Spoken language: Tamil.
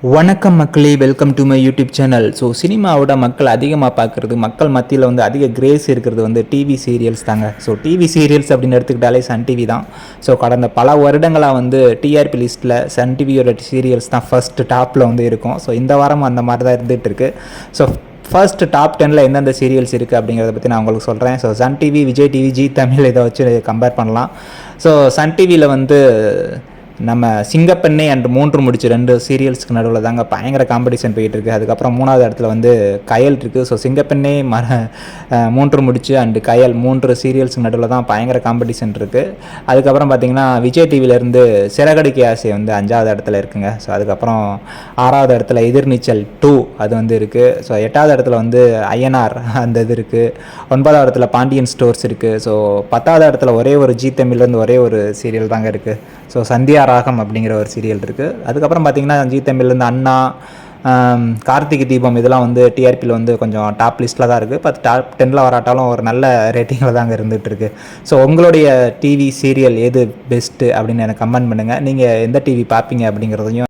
வணக்கம் மக்களே welcome to my YouTube channel so சினிமாவோட மக்கள் அதிகமாக பார்க்குறது மக்கள் மத்தியில் வந்து அதிக கிரேஸ் இருக்கிறது வந்து டிவி சீரியல்ஸ் தாங்க. ஸோ டிவி சீரியல்ஸ் அப்படின்னு எடுத்துக்கிட்டாலே சன் டிவி தான். ஸோ கடந்த பல வருடங்களாக வந்து டிஆர்பி லிஸ்ட்டில் சன் டிவியோட சீரியல்ஸ் தான் ஃபர்ஸ்ட் டாப்பில் வந்து இருக்கும். ஸோ இந்த வாரம் அந்த மாதிரி தான் இருந்துகிட்டு இருக்கு. ஸோ ஃபர்ஸ்ட் டாப் டெனில் எந்தெந்த சீரியல்ஸ் இருக்குது அப்படிங்கிறத பற்றி நான் உங்களுக்கு சொல்கிறேன் so Sun TV Vijay TV Zee Tamil இதை வச்சு கம்பேர் பண்ணலாம். ஸோ சன் டிவியில் வந்து நம்ம சிங்கப்பெண்ணே அண்ட் மூன்று முடிச்சு ரெண்டு சீரியல்ஸ்க்கு நடுவில் தாங்க பயங்கர காம்படிஷன் போயிட்டு இருக்கு அதுக்கப்புறம் மூணாவது இடத்துல வந்து கயல் இருக்குது ஸோ சிங்கப்பெண்ணே மர மூன்று முடிச்சு அண்டு கயல் மூன்று சீரியல்ஸ்க்கு நடுவில் தான் பயங்கர காம்படிஷன் இருக்குது அதுக்கப்புறம் பார்த்தீங்கன்னா விஜய் டிவிலேருந்து சிறகடிக்க ஆசை வந்து அஞ்சாவது இடத்துல இருக்குங்க. ஸோ அதுக்கப்புறம் ஆறாவது இடத்துல எதிர்நீச்சல் டூ அது வந்து இருக்குது ஸோ எட்டாவது இடத்துல வந்து ஐஎன்ஆர் அந்த இது இருக்குது ஒன்பதாவது இடத்துல பாண்டியன் ஸ்டோர்ஸ் இருக்குது ஸோ பத்தாவது இடத்துல ஒரே ஒரு ஜி தமிழ்லேருந்து ஒரே ஒரு சீரியல் தாங்க இருக்குது ஸோ சந்தியா ராகம் அப்படிங்கிற ஒரு சீரியல் இருக்குது அதுக்கப்புறம் பார்த்தீங்கன்னா ஜி தமிழ்லேருந்து அண்ணா கார்த்திகை தீபம் இதெல்லாம் வந்து டிஆர்பியில் வந்து கொஞ்சம் டாப் லிஸ்ட்டில் தான் இருக்குது பட் டாப் டென்னில் வராட்டாலும் ஒரு நல்ல ரேட்டிங்கில் தான் அங்கே இருந்துகிட்ருக்கு ஸோ உங்களுடைய டிவி சீரியல் எது பெஸ்ட்டு அப்படின்னு எனக்கு கமெண்ட் பண்ணுங்கள் நீங்கள் எந்த டிவி பார்ப்பீங்க அப்படிங்கிறதையும்